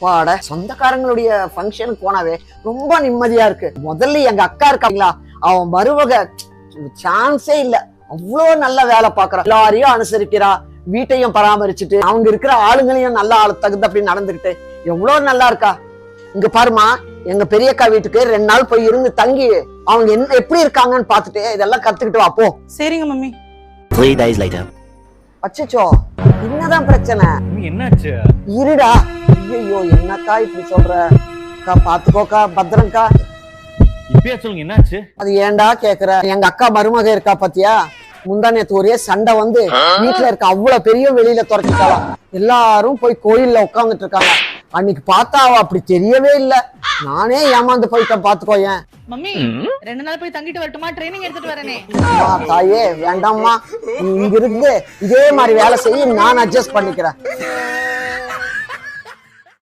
அப்பாட சொந்தக்காரங்களுடைய ஃபங்க்ஷனுக்கு போனாவே ரொம்ப நிம்மதியா இருக்கு. முதல்ல எங்க அக்கா இருக்காங்களா அவன் மருமக சான்ஸே இல்ல. அவ்வளோ நல்ல வேலை பாக்குறா எல்லாரையும் அனுசரிக்கிறா வீட்டையும் பராமரிச்சுட்டு அவங்க இருக்கிற ஆளுங்களையும் நல்லா ஆளு தகுந்த அப்படி நடந்துக்கிட்டு எவ்வளவு நல்லா இருக்கா. இங்க பாருமா எங்க பெரியக்கா வீட்டுக்கு ரெண்டு நாள் போய் இருந்து தங்கி அவங்க என்ன எப்படி இருக்காங்கன்னு பார்த்துட்டு இதெல்லாம் கத்துக்கிட்டு வா போ. சரிங்க மம்மி. Three days later. அச்சச்சோ என்னதான் பிரச்சனை. என்னாச்சு? இருடா. ஐயோ என்னக்கா இப்படி சொல்ற? அக்கா பாத்துக்கோக்கா பத்திரம்க்கா. இப்பயே சொல்லுங்க என்னாச்சு? அது ஏன்டா கேக்குற? எங்க அக்கா மருமக இருக்கா பாத்தியா? முந்தா நேத்து ஒரே சண்டை வந்து வீட்டுல இருக்க அவ்வளவு பெரிய வெளியில துரத்திட்டாலாம் எல்லாரும் போய் கோயில்ல உட்கார்ந்துட்டு இருக்காங்க. அன்னைக்கு பார்த்தா அவ அப்படி தெரியவே இல்ல. நானே ஏமாந்து போயிட்டேன் பாத்துக்கோயேன் மம்மி ரெண்டு நாள் போய் தங்கிட்டு வரட்டுமா? ட்ரைனிங் எடுத்துட்டு வரேனே. தாயே வேண்டாம்மா. நீ இங்க இருந்து இதே மாதிரி வேலை செய்ய நான் அட்ஜஸ்ட் பண்ணிக்கிறேன்.